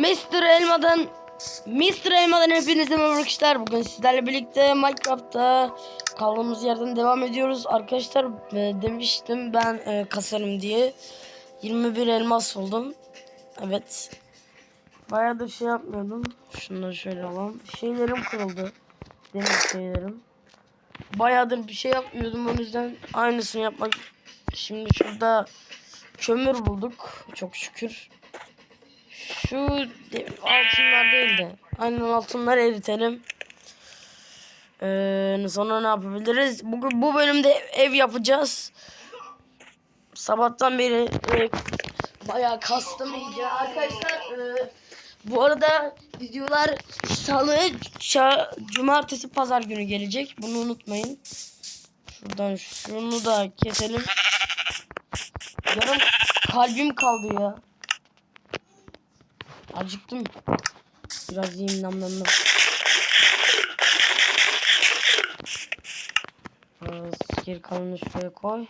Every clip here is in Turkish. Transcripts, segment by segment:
Mr. Elma'dan Mr. Elma'dan hepinize merhaba arkadaşlar. Bugün sizlerle birlikte Minecraft'ta kaldığımız yerden devam ediyoruz. Arkadaşlar e, demiştim ben e, kasarım diye. 21 elmas buldum. Evet. Bayağı da şey yapmıyordum. Şunları şöyle alalım. Şeylerim kırıldı. Demir şeylerim. Bayağıdır bir şey yapmıyordum. O yüzden aynısını yapmak. Şimdi şurada kömür bulduk. Çok şükür. Şu altınlar değil de aynen altınları eritelim. Ee, sonra ne yapabiliriz? Bugün bu bölümde ev yapacağız. Sabahtan beri e, bayağı kastım iyice. Arkadaşlar e, bu arada videolar salı, ça- cumartesi, pazar günü gelecek. Bunu unutmayın. Şuradan şunu da keselim. Yarım kalbim kaldı ya. Acıktım. Biraz yiyeyim nam nam nam. Geri kalanını şuraya koy.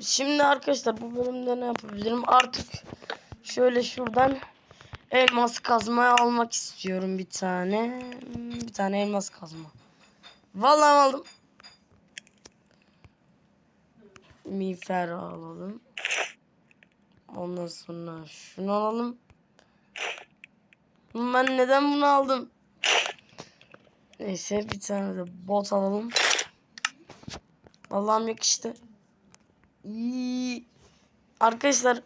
Şimdi arkadaşlar bu bölümde ne yapabilirim? Artık şöyle şuradan elmas kazma almak istiyorum bir tane. Bir tane elmas kazma. Vallahi aldım. Miğfer alalım. Ondan sonra şunu alalım. Ben neden bunu aldım? Neyse bir tane de bot alalım. Allah'ım yakıştı. İyi. Arkadaşlar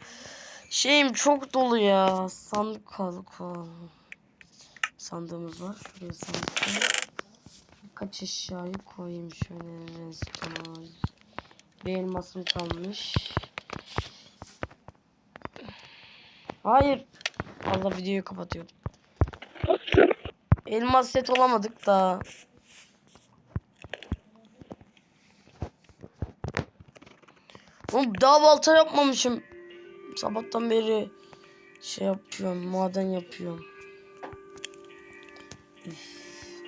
şeyim çok dolu ya. Sandık kaldı. Sandığımız var. Şuraya sandık. Birkaç eşyayı koyayım şöyle. Bir elmasım kalmış. Hayır. Allah videoyu kapatıyorum. Elmas set olamadık da. Oğlum daha balta yapmamışım. Sabahtan beri şey yapıyorum, maden yapıyorum.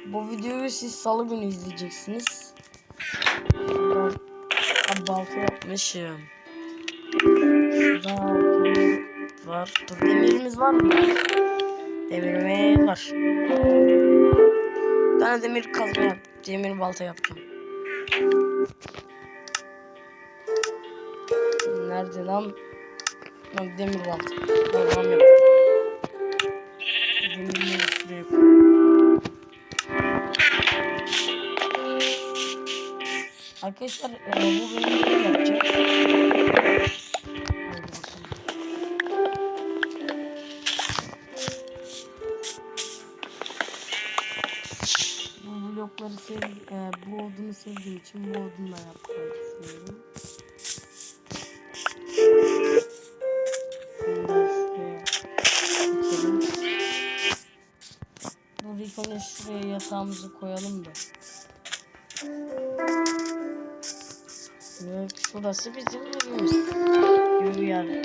Bu videoyu siz salı günü izleyeceksiniz. Ben balta yapmışım. Şurada var. Dur demirimiz var mı? Demirimiz var. Bir tane demir kazma. Demir balta yaptım. Nerede lan? Lan demir balta. Tamam yap. Demirleri şuraya koy. Arkadaşlar e, bu bölümü yapacağız. Blokları sev, e, bu odunu sevdiğim için bu odunla yapmayı düşünüyorum. Dur ilk şuraya yatağımızı koyalım da. Evet, şurası bizim evimiz. Gibi yani.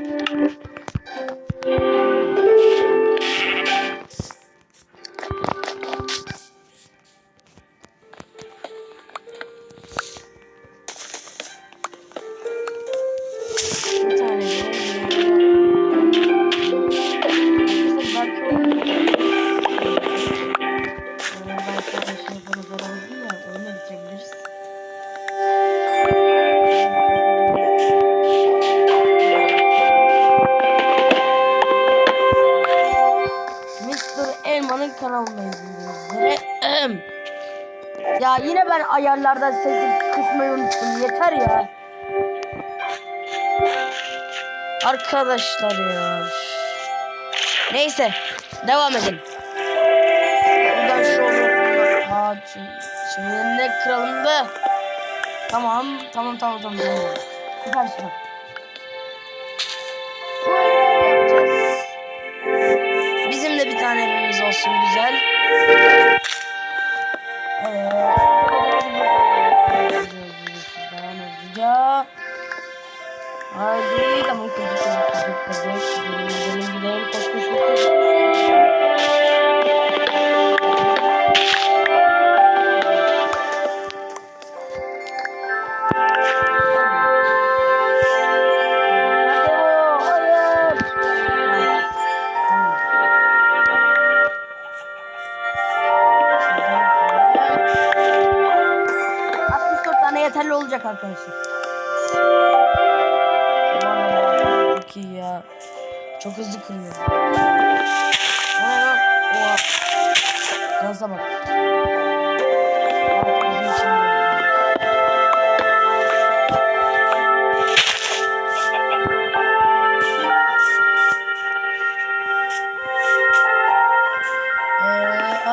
Ya yine ben ayarlardan sesi kısmayı unuttum. Yeter ya. Arkadaşlar ya. Neyse. Devam edelim. Buradan şu olur. Ağacın şeyini kıralım da. Tamam. Tamam tamam tamam. tamam. Süper süper.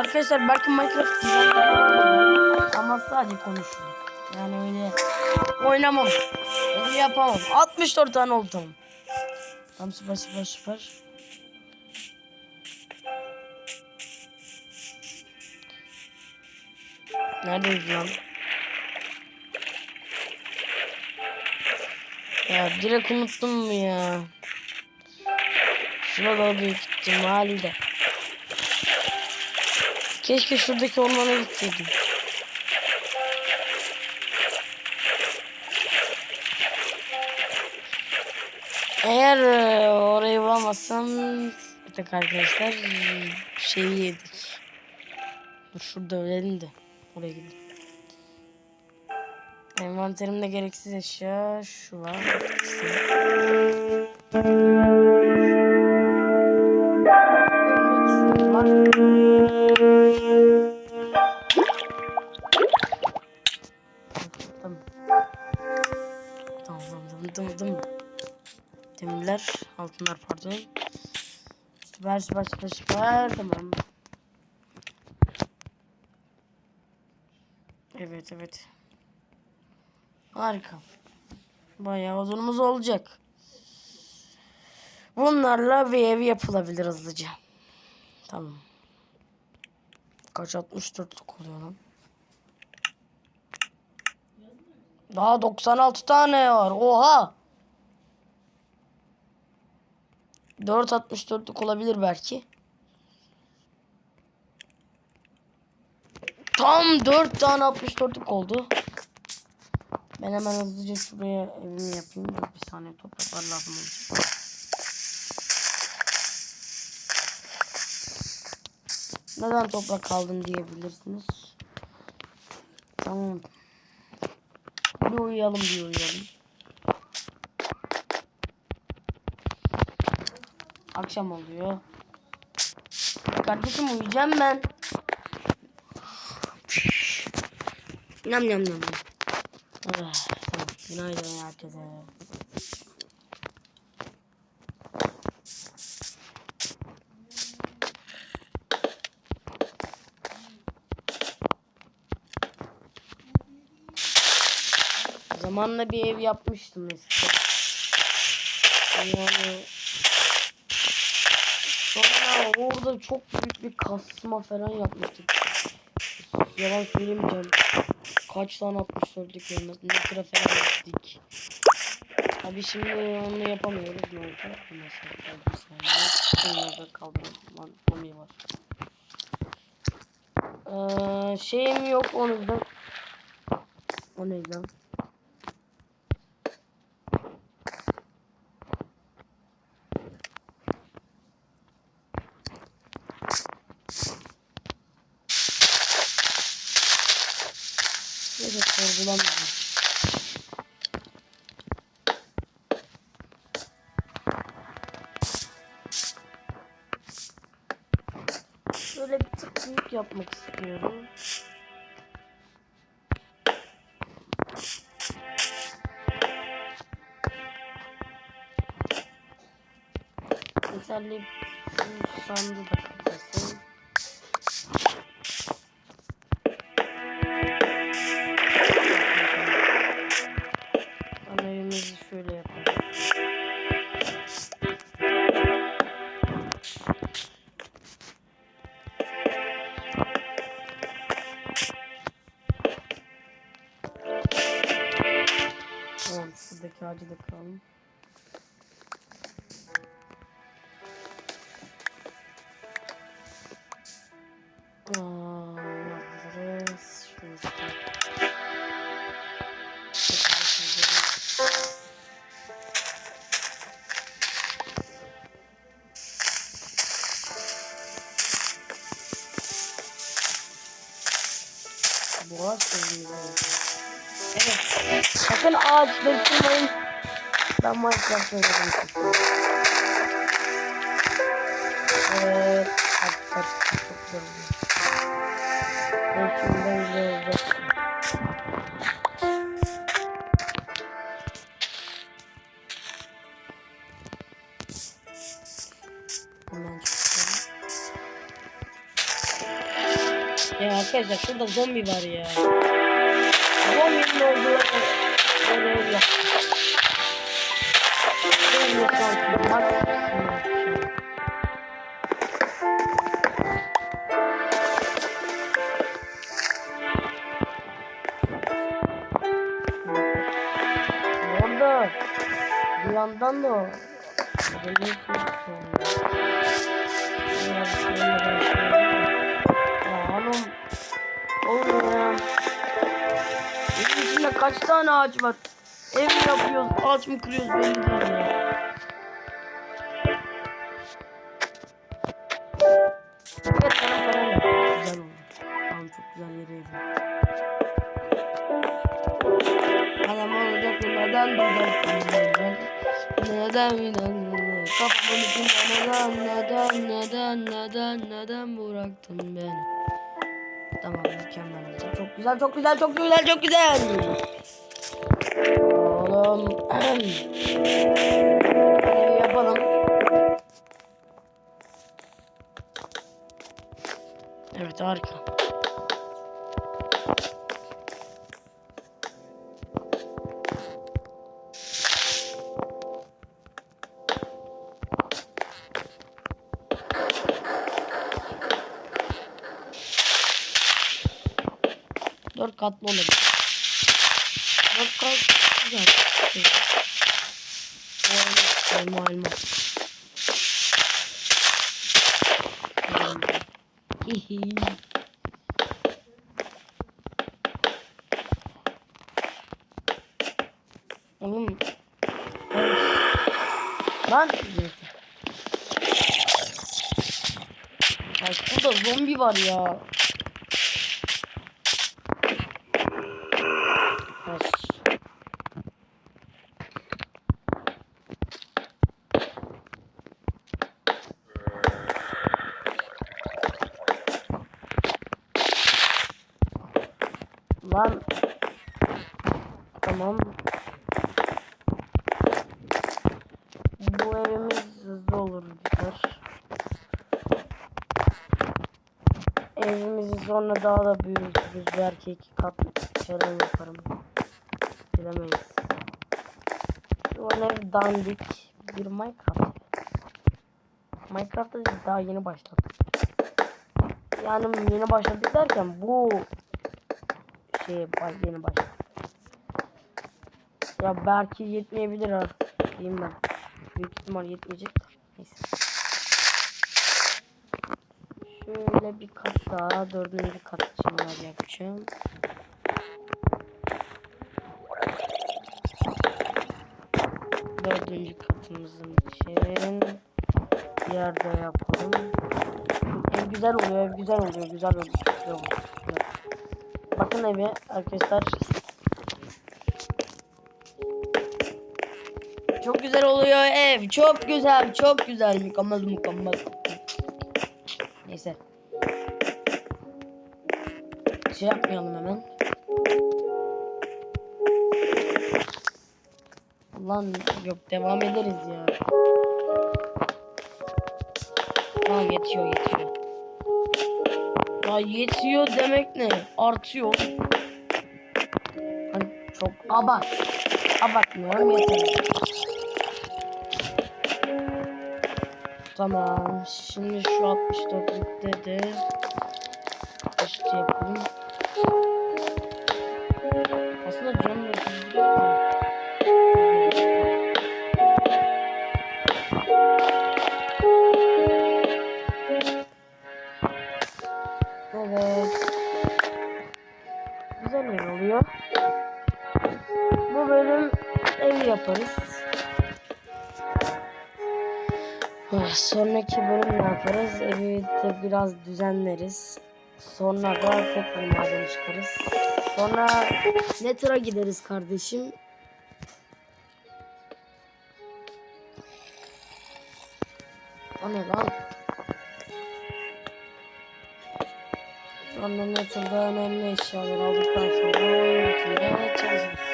Arkadaşlar belki Minecraft ama sadece konuşurum. Yani öyle oynamam. Öyle yapamam. 64 tane oldu tamam. Tamam süper süper süper. Neredeydi lan? Ya direkt unuttum mu ya? Şuna da büyük ihtimalle. Keşke şuradaki ormana gitseydim. Eğer e, orayı bulamazsam bir tek arkadaşlar şeyi yedik. Dur şurada ölelim de oraya gidelim. Envanterimde gereksiz eşya şu var. ikisi. Tamam tamam tamam tamam. Demirler, altınlar pardon. Süper süper süper süper tamam. Evet evet. Harika. Bayağı odunumuz olacak. Bunlarla bir ev yapılabilir hızlıca. Tamam. Kaç 64'lük oluyor lan? Daha 96 tane var. Oha. 4.64'lük olabilir belki. Tam 4 tane 64'lük oldu. Ben hemen hızlıca şuraya evimi yapayım. Bir saniye topraklar lazım olacak. Neden toprak kaldın diyebilirsiniz. Tamam. Bir uyuyalım bir uyuyalım. Akşam oluyor. Kardeşim uyuyacağım ben. Nam nam nam. Ah, tamam. Günaydın herkese. Zamanla bir ev yapmıştım eskiden. Yani sonra orada çok büyük bir kasma falan yapmıştık. Yalan söylemeyeceğim. Kaç tane 64'lük elmas ne sıra falan yaptık. Tabi şimdi onu yapamıyoruz ne olacak? Mesela bir saniye. Bunları da kaldıralım. Lan Tommy var. Ee, şeyim yok onu da. O ne lan? Yapmak istiyorum. Yeterli şu ağaçları kırmayın. Ben Minecraft oynadım. Evet. Ağaçlar çok güzel çıkalım. Ya arkadaşlar şurada zombi var ya. Zombinin olduğu öyle. Orada bir yandan da kaç tane ağaç var? Ev mi yapıyoruz? Ağaç mı kırıyoruz belli değil ya. Evet bana falan yap. Güzel oldu. Tamam çok güzel yere yedim. Adam olacak? Neden? Neden? Neden neden? Kafamın içinde neden neden neden neden bıraktın beni? Oldu. Çok güzel çok güzel çok güzel çok güzel. Oğlum. Yapalım. Evet harika. Katlı olabilir. Dört kat güzel. Elma elma. Hihi. Oğlum. Lan. Ay şurada zombi var ya. As. Lan. Tamam. Bu evimiz hızlı olur biter. Evimizi sonra daha da büyütürüz. Belki iki kat falan yaparım. Bilemeyiz. Şu an ev dandik. Bir Minecraft. Minecraft'ta daha yeni başladık. Yani yeni başladık derken bu şey yeni başladık. Ya belki yetmeyebilir ha. Diyeyim ben. Büyük ihtimal yetmeyecek. de. Neyse. Şöyle bir kat daha dördüncü kat için yapacağım. Dördüncü katımızın için yerde yapalım. Ev güzel oluyor, ev güzel oluyor, güzel oluyor. Bakın evi arkadaşlar. Çok güzel oluyor ev. Çok güzel, çok güzel. Mükemmel, mükemmel. Neyse. Şey yapmayalım hemen. Lan yok devam ederiz ya. Tamam yetiyor yetiyor. Ya yetiyor demek ne? Artıyor. Hani çok abart. Abartmıyorum yeter. Tamam. Şimdi şu 64'lükte de işte yapalım. Aslında canım yapabiliyor. Evet. Güzel yer oluyor. Bu bölüm ev yaparız. Ah, Sonraki bölüm ne yaparız? Evi de biraz düzenleriz. Sonra da tekrar maden çıkarız. Sonra Nether'a gideriz kardeşim. O ne lan? Sonra Nether'da önemli eşyalar aldıktan sonra oyun bitimine çalışırız.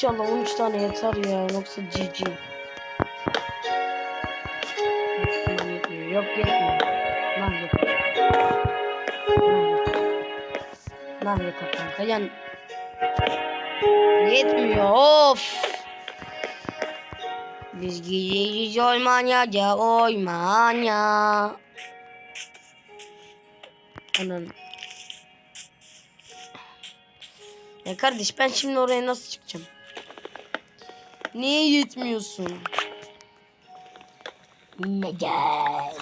İnşallah 13 tane yeter ya yoksa GG. Yetmiyor. Yok yetmiyor. Lan yeter. Lan yeter kanka yani. Yetmiyor of. Biz gideceğiz Almanya'ya Almanya. Anam. Ya kardeş ben şimdi oraya nasıl çıkacağım? Niye yetmiyorsun? Neden?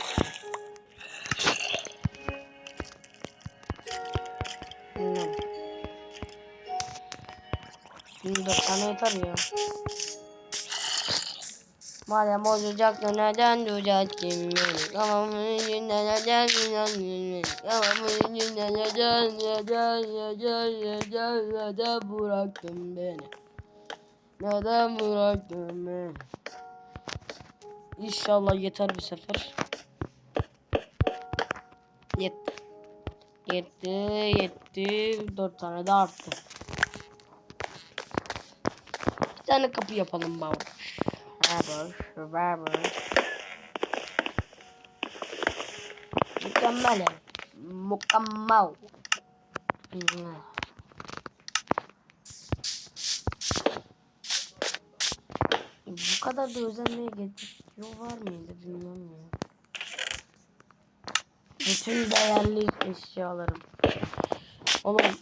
Bilmem. Şimdi dört tane yeter ya. Madem olacak da neden düzelttin beni? Kafamın içinde neden inandın Kafamın içinde neden neden neden neden neden bıraktın beni? Neden bıraktın beni? İnşallah yeter bu sefer. Yetti. Yetti, yetti. Dört tane de arttı. Bir tane kapı yapalım baba. Mükemmel. Mükemmel. Kadar da özenmeye gerek yok var mıydı bilmem ya. Bütün değerli eşyalarım. Oğlum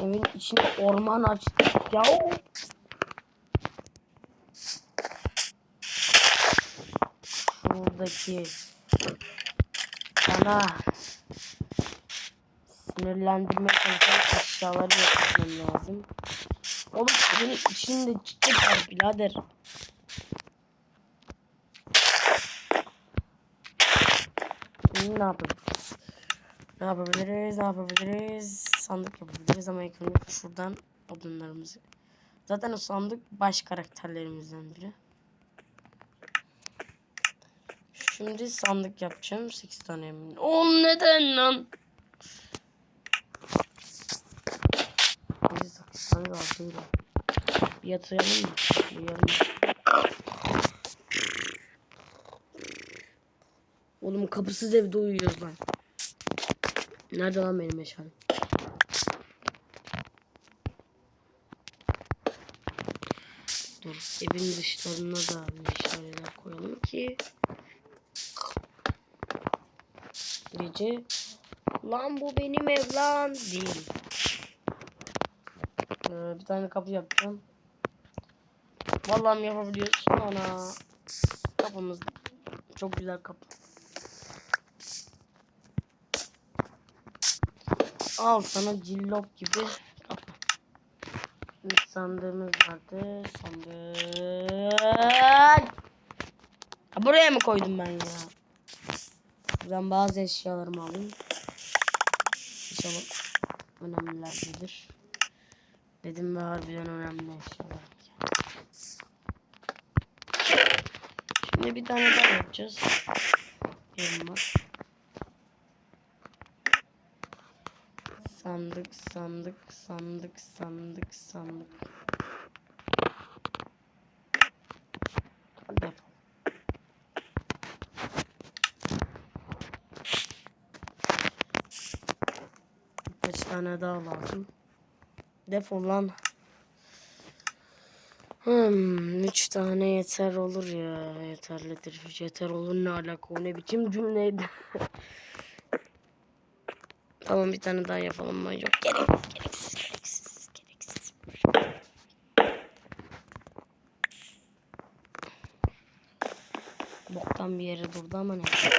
evin içinde orman açtık ya. Şuradaki bana sinirlendirme çalışan eşyaları yapmam lazım. Oğlum evin içinde çiçek var birader. Ne yapabiliriz? Ne yapabiliriz? Ne yapabiliriz? Sandık yapabiliriz ama ilk önce şuradan odunlarımızı. Zaten o sandık baş karakterlerimizden biri. Şimdi sandık yapacağım. 8 tane emin. O neden lan? Biz 8 tane daha değil. Bir yatayalım mı? Oğlum kapısız evde uyuyoruz lan. Nerede lan benim meşalem? Dur evin dışlarına da meşaleler koyalım ki Gece Lan bu benim ev lan değil. Ee, bir tane kapı yapacağım. Vallahi yapabiliyorsun ana. Kapımız çok güzel kapı. Al sana cillop gibi kapı. Sandığımız vardı. Sandık. Ha, buraya mı koydum ben ya? Buradan bazı eşyalarımı alayım. İnşallah önemliler gelir. Dedim ve harbiden önemli eşyalar. Şimdi bir tane daha yapacağız. Yerim. Sandık, sandık, sandık, sandık, sandık. Hadi yapalım. Kaç tane daha lazım. Defol lan. Hmm, üç tane yeter olur ya. Yeterlidir. Yeter olur ne alaka o ne biçim cümleydi. tamam bir tane daha yapalım mı? Yok gerek, gereksiz gereksiz gereksiz. Boktan bir yere durdu ama neyse.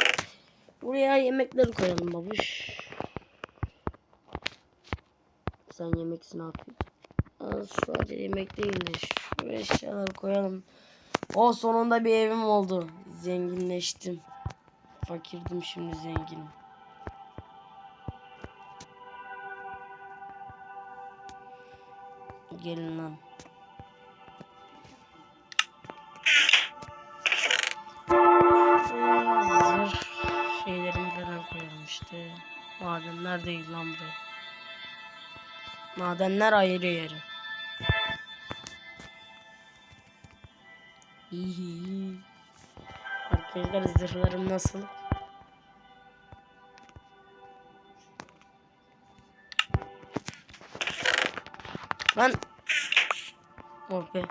Buraya yemekleri koyalım babuş. Sen yemeksin. Aa, sadece yemek değil de şu eşyaları koyalım. O sonunda bir evim oldu. Zenginleştim. Fakirdim şimdi zenginim. Gelin lan. Şeylerimi falan koyalım işte. Madenler değil lan buraya. Madenler ayrı yeri. İyi. Arkadaşlar zırhlarım nasıl? Lan. Oh be.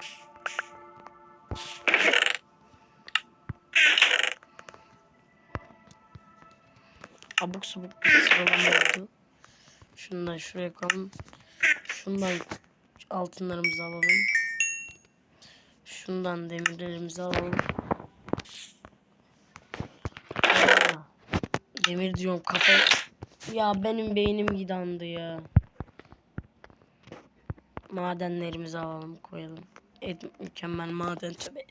Abuk subuk bir sıralama oldu. Şundan şuraya koyalım. Şundan altınlarımızı alalım. Şundan demirlerimizi alalım. Demir diyorum kafa. Ya benim beynim gidandı ya. Madenlerimizi alalım koyalım. Et, mükemmel maden tabi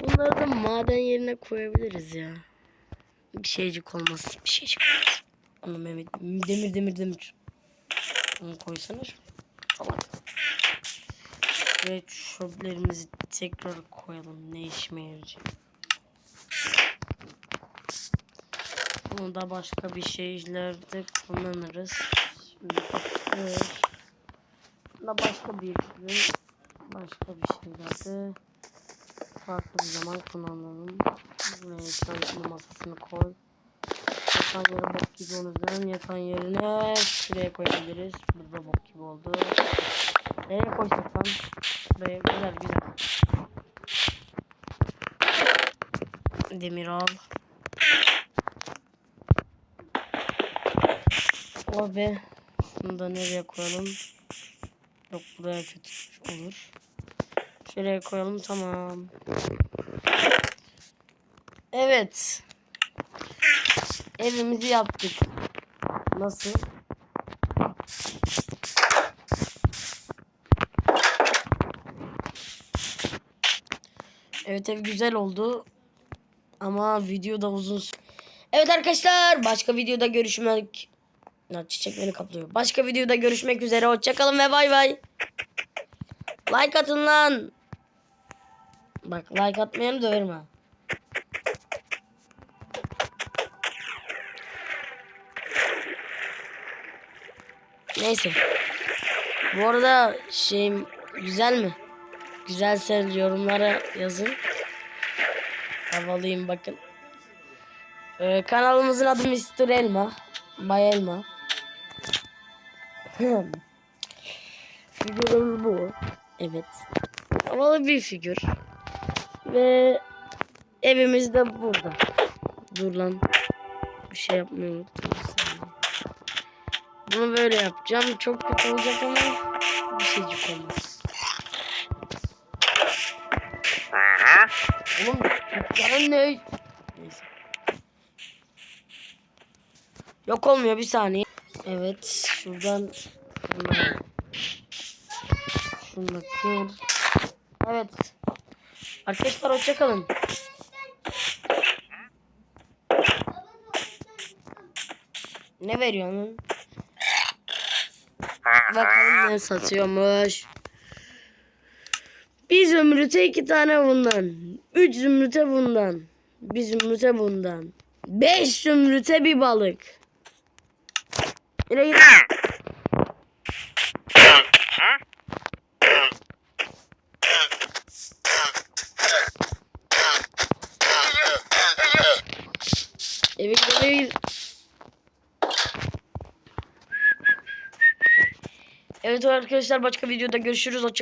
Bunları da maden yerine koyabiliriz ya. Bir şeycik olmaz. Bir şeycik olmaz. Onu Mehmet. Demir demir demir. Onu koysana şu. Salak. Ve çöplerimizi tekrar koyalım. Ne işime yarayacak. Bunu da başka bir şeylerde kullanırız. Da başka bir gün başka bir şeylerde farklı bir zaman kullanalım. Buraya çalışma masasını koy. Yatan yere bok gibi onu üzerine yatan yerine şuraya koyabiliriz. Burada bok gibi oldu. Nereye koysak lan? Buraya güzel güzel. Demir al. O be. Bunu da nereye koyalım? Yok buraya kötü olur. Şuraya koyalım tamam. Evet. Evimizi yaptık. Nasıl? Evet ev güzel oldu. Ama video da uzun. Evet arkadaşlar başka videoda görüşmek. Çiçek beni kaplıyor. Başka videoda görüşmek üzere. Hoşçakalın ve bay bay. Like atın lan. Bak like atmayanı döverim. Neyse. Bu arada şeyim güzel mi? Güzelse yorumlara yazın. Havalıyım bakın. Ee, kanalımızın adı Mr. Elma. Bay Elma. Figürüm bu. Evet. Havalı bir figür. Ve evimiz de burada. Dur lan. Bir şey yapmayı unuttum. Bunu böyle yapacağım. Çok kötü olacak ama bir şeycik olmaz. Oğlum dükkanın ne? Neyse. Yok olmuyor bir saniye. Evet şuradan şunu da kır. Evet. Arkadaşlar hoşçakalın. Ne veriyorsun? Bakalım ne satıyormuş. Bir zümrüte iki tane bundan. Üç zümrüte bundan. Bir zümrüte bundan. Beş zümrüte bir balık. Yine git. Eve gidemeyiz. Evet arkadaşlar başka videoda görüşürüz. Hoşça